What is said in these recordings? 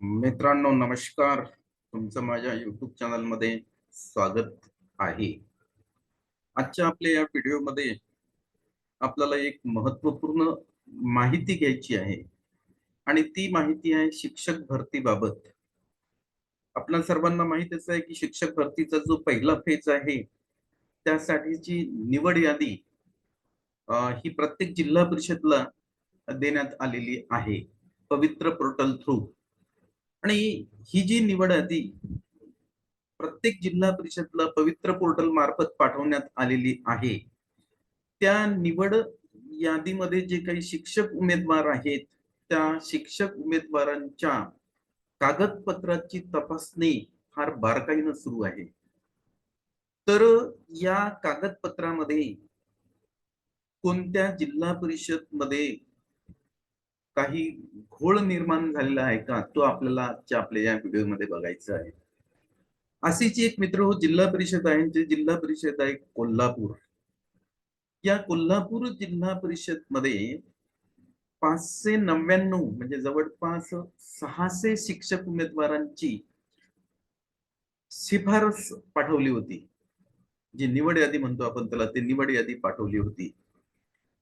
मित्रांनो नमस्कार. तुमचं माझ्या युट्यूब चॅनलमध्ये स्वागत आहे. आजच्या आपल्या या व्हिडिओमध्ये आपल्याला एक महत्त्वपूर्ण माहिती घ्यायची आहे. आणि ती माहिती आहे शिक्षक भरतीबाबत आपल्या सर्वांना माहितीच आहे की शिक्षक भरतीचा जो पहिला फेज आहे त्यासाठीची निवड यादी ही प्रत्येक जिल्हा परिषदला देण्यात आलेली आहे. पवित्र पोर्टल थ्रू आणि ही जी निवड यादी प्रत्येक जिल्हा परिषदला पवित्र पोर्टल मार्फत पाठवण्यात आलेली आहे. त्या निवड यादीमध्ये जे काही शिक्षक उमेदवार आहेत त्या शिक्षक उमेदवारांच्या कागदपत्राची तपासणी फार बारकाईनं सुरू आहे. तर या कागदपत्रामध्ये कोणत्या जिल्हा परिषदमध्ये काही घोळ निर्माण झालेला आहे का? तो आपल्याला आजच्या आपल्या या व्हिडिओमध्ये बघायचा आहे. अशीच एक मित्र हो जिल्हा परिषद आहे. जे जिल्हा परिषद आहे कोल्हापूर. या कोल्हापूर जिल्हा परिषदमध्ये पाचशे नव्याण्णव म्हणजे जवळपास सहाशे शिक्षक उमेदवारांची शिफारस पाठवली होती. जी निवड यादी म्हणतो आपण त्याला ती निवड यादी पाठवली होती.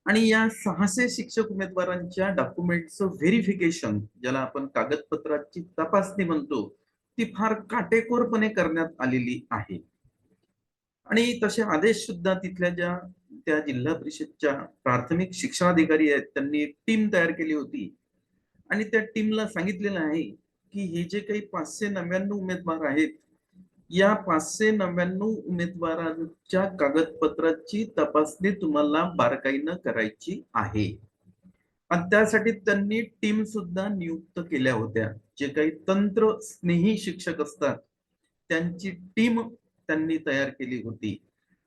आणि या सहाशे शिक्षक उमेदवारांच्या डॉक्युमेंटचं व्हेरिफिकेशन ज्याला आपण कागदपत्राची तपासणी म्हणतो ती फार काटेकोरपणे करण्यात आलेली आहे. आणि तसे आदेश सुद्धा तिथल्या ज्या त्या जिल्हा परिषदच्या प्राथमिक शिक्षणाधिकारी आहेत त्यांनी एक टीम तयार केली होती. आणि त्या टीमला सांगितलेलं आहे की हे जे काही पाचशे नव्याण्णव उमेदवार आहेत या पाचशे नव्याण्णव उमेदवारांच्या कागदपत्राची तपासणी तुम्हाला बारकाईनं करायची आहे. आणि त्यासाठी त्यांनी टीम सुद्धा नियुक्त केल्या होत्या. जे काही तंत्र स्नेही शिक्षक असतात त्यांची टीम त्यांनी तयार केली होती.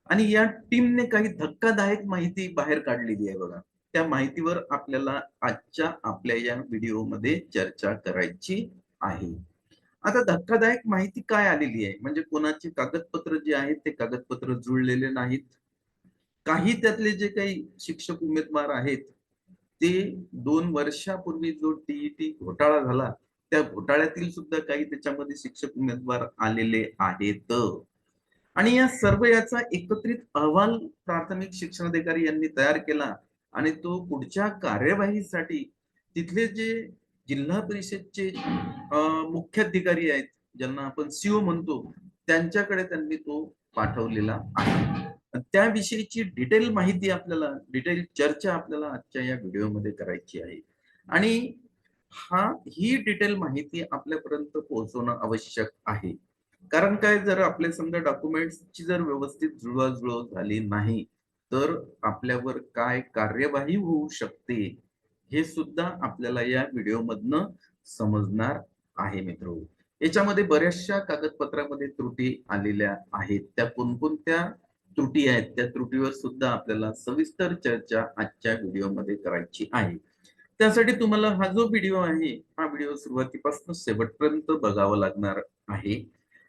आणि या टीमने काही धक्कादायक माहिती बाहेर काढलेली आहे बघा. त्या माहितीवर आपल्याला आजच्या आपल्या या व्हिडिओमध्ये चर्चा करायची आहे. आता धक्कादायक माहिती काय आलेली आहे? म्हणजे कोणाचे कागदपत्र जे आहेत ते कागदपत्र जुळलेले नाहीत. काही त्यातले जे काही शिक्षक उमेदवार आहेत ते दोन वर्षापूर्वी जो टीईटी घोटाळा झाला त्या घोटाळ्यातील सुद्धा काही त्याच्यामध्ये शिक्षक उमेदवार आलेले आहेत. आणि या सर्व याचा एकत्रित अहवाल प्राथमिक शिक्षणाधिकारी यांनी तयार केला आणि तो पुढच्या कार्यवाहीसाठी तिथले जे जिल्हा परिषदचे मुख्याधिकारी आहेत ज्यांना आपण सीओ म्हणतो त्यांच्याकडे त्यांनी तो पाठवलेला आहे. त्याविषयीची डिटेल माहिती आपल्याला डिटेल चर्चा आपल्याला आजच्या या व्हिडिओमध्ये करायची आहे. आणि हा ही डिटेल माहिती आपल्यापर्यंत पोहोचवणं आवश्यक आहे. कारण काय जर आपले समजा डॉक्युमेंट्सची जर व्यवस्थित जुळवाजुळव झाली नाही तर आपल्यावर काय कार्यवाही होऊ शकते? हे सुद्धा आपल्याला या व्हिडिओमधनं समजणार आहे मित्र. याच्यामध्ये बऱ्याचशा कागदपत्रामध्ये त्रुटी आलेल्या आहेत. त्या कोणकोणत्या त्रुटी आहेत त्या त्रुटीवर सुद्धा आपल्याला सविस्तर चर्चा आजच्या व्हिडिओमध्ये करायची आहे. त्यासाठी तुम्हाला हा जो व्हिडिओ आहे हा व्हिडिओ सुरुवातीपासून शेवटपर्यंत बघावा लागणार आहे.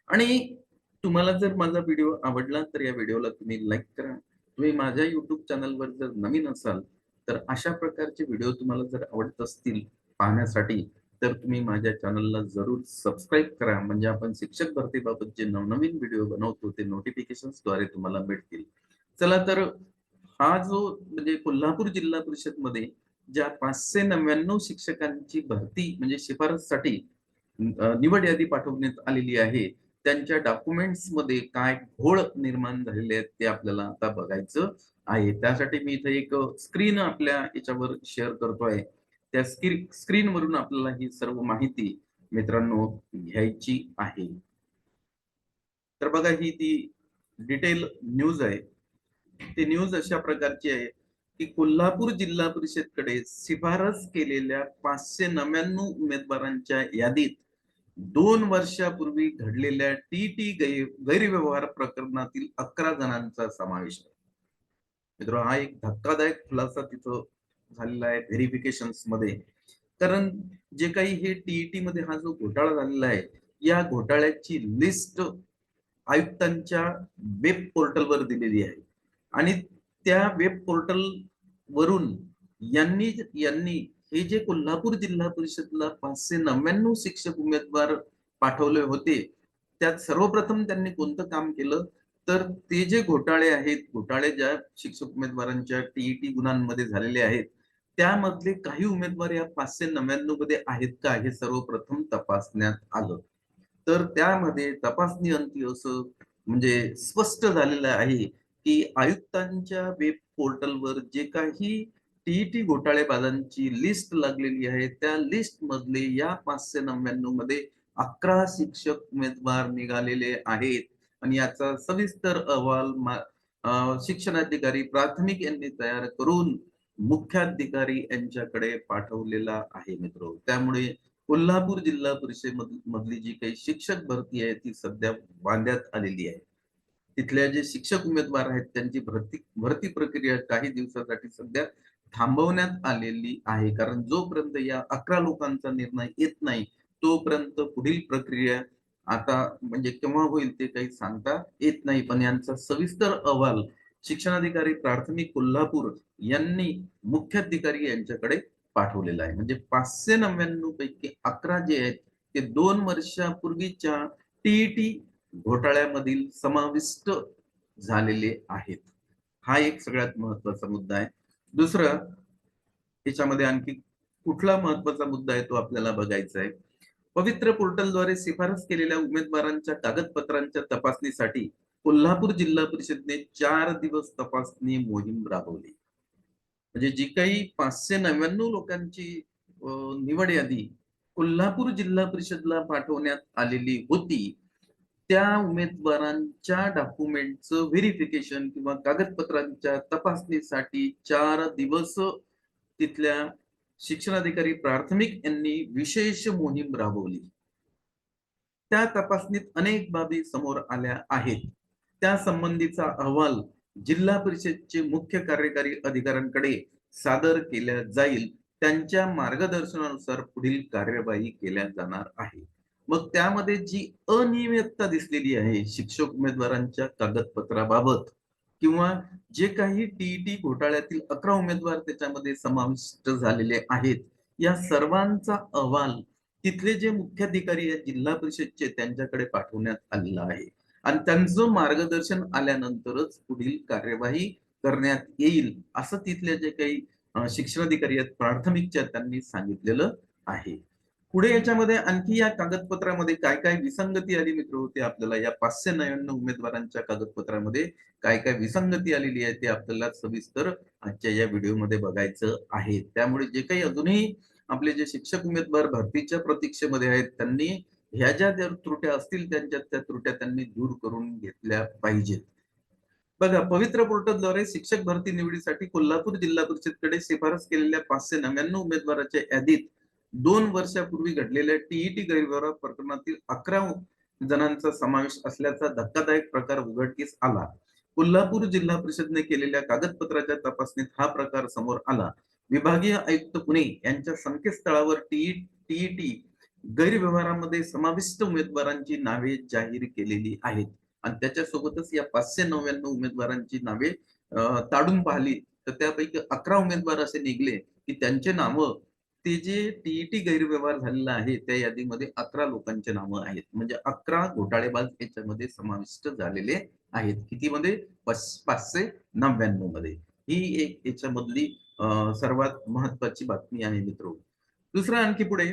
आणि तुम्हाला जर माझा व्हिडिओ आवडला तर या व्हिडिओला तुम्ही लाईक करा. तुम्ही माझ्या युट्यूब चॅनलवर जर नवीन असाल तर अशा प्रकारचे व्हिडिओ तुम्हाला जर आवडत असतील पाहण्यासाठी तर तुम्ही माझ्या चॅनलला जरूर सबस्क्राईब करा. म्हणजे आपण शिक्षक भरतीबाबत जे नवनवीन व्हिडिओ बनवतो ते द्वारे तुम्हाला मिळतील. चला तर हा जो म्हणजे कोल्हापूर जिल्हा परिषदमध्ये ज्या पाचशे नव्याण्णव शिक्षकांची भरती म्हणजे शिफारससाठी निवड यादी पाठवण्यात आलेली आहे त्यांच्या डॉक्युमेंट्समध्ये काय घोळ निर्माण झालेले आहेत ते आपल्याला आता बघायचं. आहे. त्यासाठी मी इथे एक स्क्रीन आपल्या याच्यावर शेअर करतोय. त्या स्क्रीन स्क्रीनवरून आपल्याला ही सर्व माहिती मित्रांनो घ्यायची आहे. तर बघा ही ती डिटेल न्यूज आहे. ती न्यूज अशा प्रकारची आहे की कोल्हापूर जिल्हा परिषदकडे शिफारस केलेल्या पाचशे नव्याण्णव उमेदवारांच्या यादीत दोन वर्षापूर्वी घडलेल्या टी टी गैरव्यवहार प्रकरणातील अकरा जणांचा समावेश आहे. मित्र हा एक धक्कादायक खुलासा तिथं झालेला आहे व्हेरिफिकेशनमध्ये. कारण जे काही हे टीईटी मध्ये हा जो घोटाळा झालेला आहे या घोटाळ्याची लिस्ट आयुक्तांच्या वेब पोर्टलवर दिलेली आहे. आणि त्या वेब पोर्टल वरून यांनी यांनी हे जे कोल्हापूर जिल्हा परिषदला पाचशे नव्याण्णव शिक्षक उमेदवार पाठवले होते त्यात सर्वप्रथम त्यांनी कोणतं काम केलं? तर ते जे घोटाळे आहेत घोटाळे ज्या शिक्षक उमेदवारांच्या टीईटी गुणांमध्ये झालेले आहेत त्यामधले काही उमेदवार या पाचशे नव्याण्णवमध्ये आहेत का हे सर्वप्रथम तपासण्यात आलं. तर त्यामध्ये तपासणी अंती असं म्हणजे स्पष्ट झालेलं आहे की आयुक्तांच्या वेब पोर्टलवर जे काही टीईटी घोटाळेबाजांची लिस्ट लागलेली आहे त्या लिस्ट मधले या पाचशे नव्याण्णवमध्ये अकरा शिक्षक उमेदवार निघालेले आहेत. आणि याचा सविस्तर अहवाल शिक्षणाधिकारी प्राथमिक यांनी तयार करून मुख्याधिकारी यांच्याकडे पाठवलेला आहे मित्र. त्यामुळे कोल्हापूर जिल्हा परिषद मधली जी काही शिक्षक भरती आहे ती सध्या बांधण्यात आलेली आहे. तिथल्या जे शिक्षक उमेदवार आहेत त्यांची भरती भरती प्रक्रिया काही दिवसासाठी सध्या थांबवण्यात आलेली आहे. कारण जोपर्यंत या अकरा लोकांचा निर्णय येत नाही तोपर्यंत पुढील प्रक्रिया आता म्हणजे केव्हा होईल ते काही सांगता येत नाही पण यांचा सविस्तर अहवाल शिक्षणाधिकारी प्राथमिक कोल्हापूर यांनी मुख्याधिकारी यांच्याकडे पाठवलेला आहे. म्हणजे पाचशे नव्याण्णव पैकी अकरा जे आहेत ते दोन वर्षापूर्वीच्या टीईटी घोटाळ्यामधील समाविष्ट झालेले आहेत. हा एक सगळ्यात महत्त्वाचा मुद्दा आहे. दुसरं याच्यामध्ये आणखी कुठला महत्त्वाचा मुद्दा आहे तो आपल्याला बघायचा आहे. पवित्र पोर्टलद्वारे शिफारस केलेल्या उमेदवारांच्या कागदपत्रांच्या तपासणीसाठी कोल्हापूर जिल्हा परिषदने चार दिवस तपासणी मोहीम राबवली. म्हणजे जी काही पाचशे नव्याण्णव लोकांची निवड यादी कोल्हापूर जिल्हा परिषदला पाठवण्यात आलेली होती त्या उमेदवारांच्या डॉक्युमेंटचं व्हेरिफिकेशन किंवा कागदपत्रांच्या तपासणीसाठी चार दिवस तिथल्या शिक्षणाधिकारी प्राथमिक यांनी विशेष मोहीम राबवली. त्या तपासणीत अनेक बाबी समोर आल्या आहेत. त्या संबंधीचा अहवाल जिल्हा परिषदचे मुख्य कार्यकारी अधिकाऱ्यांकडे सादर केल्या जाईल. त्यांच्या मार्गदर्शनानुसार पुढील कार्यवाही केल्या जाणार आहे. मग त्यामध्ये जी अनियमितता दिसलेली आहे शिक्षक उमेदवारांच्या कागदपत्राबाबत किंवा जे काही टीईटी घोटाळ्यातील अकरा उमेदवार त्याच्यामध्ये समाविष्ट झालेले आहेत या सर्वांचा अहवाल तिथले जे मुख्याधिकारी आहेत जिल्हा परिषदचे त्यांच्याकडे पाठवण्यात आलेला आहे. आणि त्यांचं मार्गदर्शन आल्यानंतरच पुढील कार्यवाही करण्यात येईल असं तिथले जे काही शिक्षणाधिकारी आहेत प्राथमिकच्या त्यांनी सांगितलेलं आहे. पुढे याच्यामध्ये आणखी या कागदपत्रामध्ये काय काय विसंगती आली मित्र होते आपल्याला? या पाचशे नव्याण्णव उमेदवारांच्या कागदपत्रामध्ये काय काय विसंगती आलेली आहे ते आपल्याला सविस्तर आजच्या या व्हिडिओमध्ये बघायचं आहे. त्यामुळे जे काही अजूनही आपले जे शिक्षक उमेदवार भरतीच्या प्रतीक्षेमध्ये आहेत त्यांनी ह्या ज्या त्रुट्या असतील त्यांच्या त्या त्रुट्या त्यांनी दूर करून घेतल्या पाहिजेत. बघा पवित्र पोर्टलद्वारे शिक्षक भरती निवडीसाठी कोल्हापूर जिल्हा परिषदकडे शिफारस केलेल्या पाचशे नव्याण्णव उमेदवाराच्या यादीत दोन वर्षापूर्वी घडलेल्या टीईटी गैरव्यवहार प्रकरणातील अकरा जणांचा समावेश असल्याचा धक्कादायक प्रकार उघडकीस आला. कोल्हापूर जिल्हा परिषदने केलेल्या कागदपत्राच्या तपासणीत हा प्रकार समोर आला. विभागीय आयुक्त पुणे यांच्या संकेतस्थळावर टीई टीईटी गैरव्यवहारामध्ये समाविष्ट उमेदवारांची नावे जाहीर केलेली आहेत. आणि त्याच्यासोबतच या पाचशे नव्याण्णव उमेदवारांची नावे ताडून पाहिली. तर त्यापैकी अकरा उमेदवार असे निघले की त्यांचे नावं ते जे टीईटी गैरव्यवहार झालेला आहे त्या यादीमध्ये अकरा लोकांचे नावं आहेत. म्हणजे अकरा घोटाळेबाज याच्यामध्ये समाविष्ट झालेले आहेत. किती मध्ये पाचशे नव्याण्णवमध्ये. ही एक याच्यामधली सर्वात महत्वाची बातमी आहे मित्र. दुसरा आणखी पुढे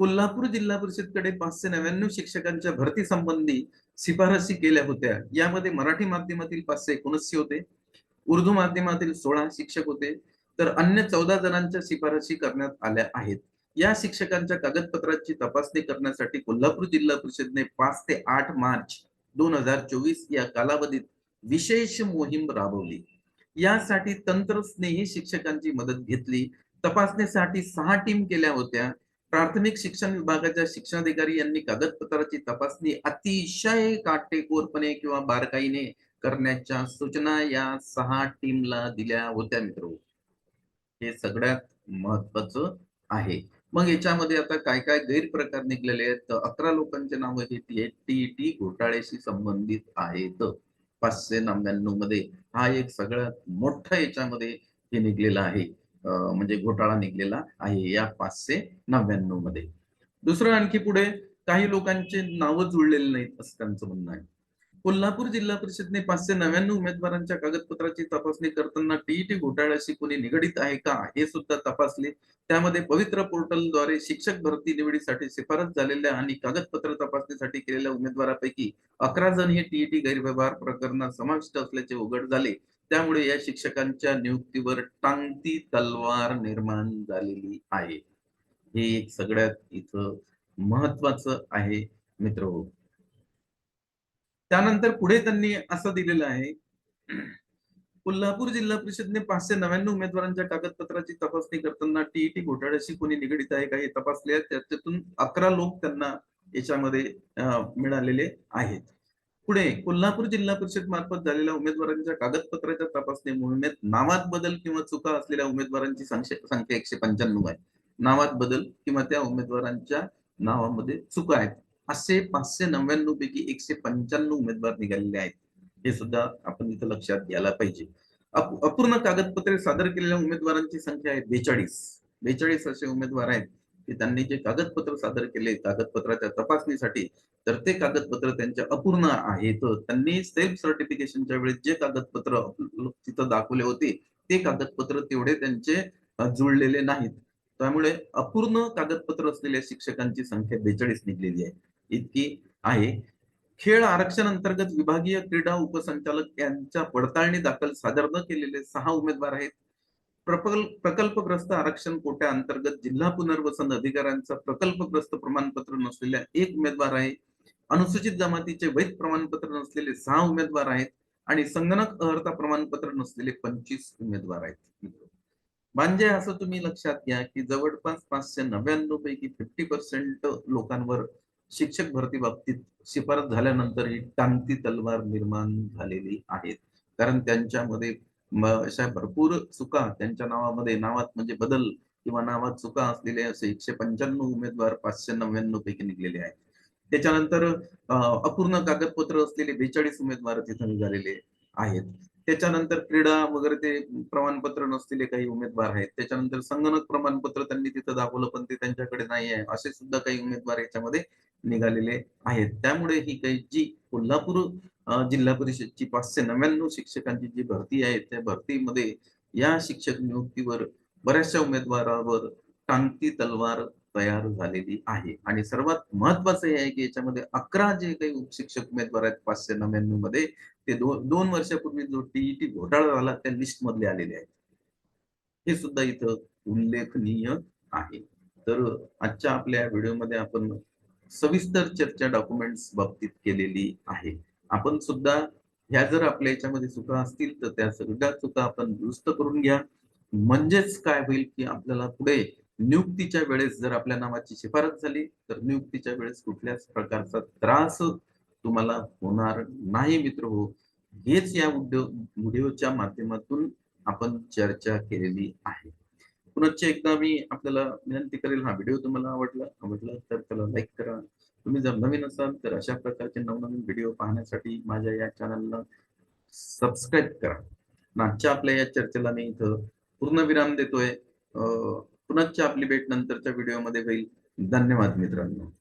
कोल्हापूर जिल्हा परिषदकडे पाचशे नव्याण्णव शिक्षकांच्या भरती संबंधी शिफारसी केल्या होत्या. यामध्ये मराठी माध्यमातील पाचशे एकोणऐंशी होते. उर्दू माध्यमातील सोळा शिक्षक होते. तर अन्य चौदा जणांच्या शिफारसी करण्यात आल्या आहेत. या शिक्षकांच्या कागदपत्राची तपासणी करण्यासाठी कोल्हापूर जिल्हा परिषदने पाच ते आठ मार्च दोन हजार चोवीस या कालावधीत विशेष मोहीम राबवली. यासाठी तंत्रस्नेही शिक्षकांची मदत घेतली. तपासणीसाठी सहा टीम केल्या होत्या. प्राथमिक शिक्षण विभागाच्या शिक्षणाधिकारी यांनी कागदपत्राची तपासणी अतिशय काटेकोरपणे किंवा बारकाईने करण्याच्या सूचना या सहा टीमला दिल्या होत्या मित्र हे सगळ्यात महत्वाचं आहे. मग याच्यामध्ये आता काय काय गैरप्रकार निघलेले आहेत? तर अकरा लोकांचे नाव हे टीईटी घोटाळ्याशी संबंधित आहेत. पाचशे नव्याण्णवमध्ये हा एक सगळ्यात मोठा याच्यामध्ये हे निघलेला आहे. म्हणजे घोटाळा निघलेला आहे या पाचशे नव्याण्णवमध्ये. दुसरं आणखी पुढे काही लोकांचे नावं जुळलेले नाहीत असं त्यांचं म्हणणं आहे. कोल्हापूर जिल्हा परिषदने पाचशे नव्याण्णव उमेदवारांच्या कागदपत्राची तपासणी करताना टीईटी घोटाळ्याशी कोणी निगडीत आहे का हे सुद्धा तपासले. त्यामध्ये पवित्र पोर्टलद्वारे शिक्षक भरती निवडीसाठी शिफारस झालेल्या आणि कागदपत्र तपासणीसाठी केलेल्या उमेदवारापैकी अकरा जण हे टीईटी गैरव्यवहार प्रकरणात समाविष्ट असल्याचे उघड झाले. त्यामुळे या शिक्षकांच्या नियुक्तीवर टांगती तलवार निर्माण झालेली आहे. हे एक सगळ्यात इथं महत्वाचं आहे मित्र हो. त्यानंतर पुढे त्यांनी असं दिलेलं आहे कोल्हापूर जिल्हा परिषदने पाचशे नव्याण्णव उमेदवारांच्या कागदपत्राची तपासणी करताना टीईटी घोटाळ्याशी कोणी निगडीत आहे का हे तपासले आहेत त्याच्यातून अकरा लोक त्यांना याच्यामध्ये मिळालेले आहेत. पुढे कोल्हापूर जिल्हा परिषद मार्फत झालेल्या उमेदवारांच्या कागदपत्राच्या तपासणी मोहिमेत नावात बदल किंवा चुका असलेल्या उमेदवारांची संख्या संख्या एकशे पंच्याण्णव आहे. नावात बदल किंवा त्या उमेदवारांच्या नावामध्ये चुका आहेत. असे पाचशे नव्याण्णव पैकी एकशे पंच्याण्णव उमेदवार निघालेले आहेत. हे सुद्धा आपण इथं लक्षात घ्यायला पाहिजे. अपूर्ण कागदपत्रे सादर केलेल्या उमेदवारांची संख्या आहे बेचाळीस. बेचाळीस असे उमेदवार आहेत की त्यांनी जे कागदपत्र सादर केले कागदपत्राच्या तपासणीसाठी तर ते कागदपत्र त्यांच्या अपूर्ण आहेत. त्यांनी सेल्फ सर्टिफिकेशनच्या वेळेस जे कागदपत्र तिथं दाखवले होते ते कागदपत्र तेवढे त्यांचे जुळलेले नाहीत. त्यामुळे अपूर्ण कागदपत्र असलेल्या शिक्षकांची संख्या बेचाळीस निघलेली आहे. इतकी आहे. खेळ आरक्षण अंतर्गत विभागीय क्रीडा उपसंचालक यांच्या पडताळणी दाखल सादर न केलेले सहा उमेदवार आहेत. प्रकल्प प्रकल्पग्रस्त आरक्षण कोट्या अंतर्गत जिल्हा पुनर्वसन अधिकाऱ्यांचा प्रकल्पग्रस्त प्रमाणपत्र नसलेल्या एक उमेदवार आहे. अनुसूचित जमातीचे वैध प्रमाणपत्र नसलेले सहा उमेदवार आहेत आणि संगणक अर्हता प्रमाणपत्र नसलेले पंचवीस उमेदवार आहेत. म्हणजे असं तुम्ही लक्षात घ्या की जवळपास पाचशे नव्याण्णव पैकी फिफ्टी पर्सेंट लोकांवर शिक्षक भरती बाबतीत शिफारस झाल्यानंतर ही टांगती तलवार निर्माण झालेली आहेत. कारण त्यांच्यामध्ये अशा भरपूर चुका त्यांच्या नावामध्ये नावात म्हणजे बदल किंवा नावात चुका असलेले असे एकशे पंच्याण्णव उमेदवार पाचशे नव्याण्णव पैकी निघलेले आहेत. त्याच्यानंतर अपूर्ण कागदपत्र असलेले बेचाळीस उमेदवार तिथे निघालेले आहेत. त्याच्यानंतर क्रीडा वगैरे ते प्रमाणपत्र नसलेले काही उमेदवार आहेत. त्याच्यानंतर संगणक प्रमाणपत्र त्यांनी तिथं दाखवलं पण ते त्यांच्याकडे नाही आहे. असे सुद्धा काही उमेदवार याच्यामध्ये निघालेले आहेत. त्यामुळे ही काही जी कोल्हापूर जिल्हा परिषदची पाचशे नव्याण्णव शिक्षकांची जी भरती आहे त्या भरतीमध्ये या शिक्षक नियुक्तीवर बऱ्याचशा उमेदवारावर टांगती तलवार तयार झालेली आहे. आणि सर्वात महत्वाचं हे आहे की याच्यामध्ये अकरा जे काही उपशिक्षक उमेदवार आहेत पाचशे नव्याण्णवमध्ये ते दोन दोन वर्षापूर्वी जो टीईटी घोटाळा झाला त्या लिस्ट मधले आलेले आहेत. हे सुद्धा इथं उल्लेखनीय आहे. तर आजच्या आपल्या व्हिडिओमध्ये आपण सविस्तर चर्चा डॉक्युमेंट्स बाबतीत केलेली आहे. आपण सुद्धा ह्या जर आपल्या याच्यामध्ये चुका असतील तर त्या सगळ्या चुका आपण दुरुस्त करून घ्या. म्हणजेच काय होईल की आपल्याला पुढे नियुक्तीच्या वेळेस जर आपल्या नावाची शिफारस झाली तर नियुक्तीच्या वेळेस कुठल्याच प्रकारचा त्रास तुम्हाला होणार नाही मित्र हो. हेच या व्हिडिओच्या माध्यमातून आपण चर्चा केलेली आहे. पुनश्च एकदा मी आपल्याला विनंती करेल हा व्हिडिओ तुम्हाला आवडला आवडला तर त्याला लाईक करा. तुम्ही जर नवीन असाल तर अशा प्रकारचे नवनवीन व्हिडिओ पाहण्यासाठी माझ्या या चॅनलला सबस्क्राईब करा. आजच्या आपल्या या चर्चेला मी इथं पूर्ण विराम देतोय. अं, पुनश्च आपली भेट नंतरच्या व्हिडिओमध्ये होईल. धन्यवाद मित्रांनो.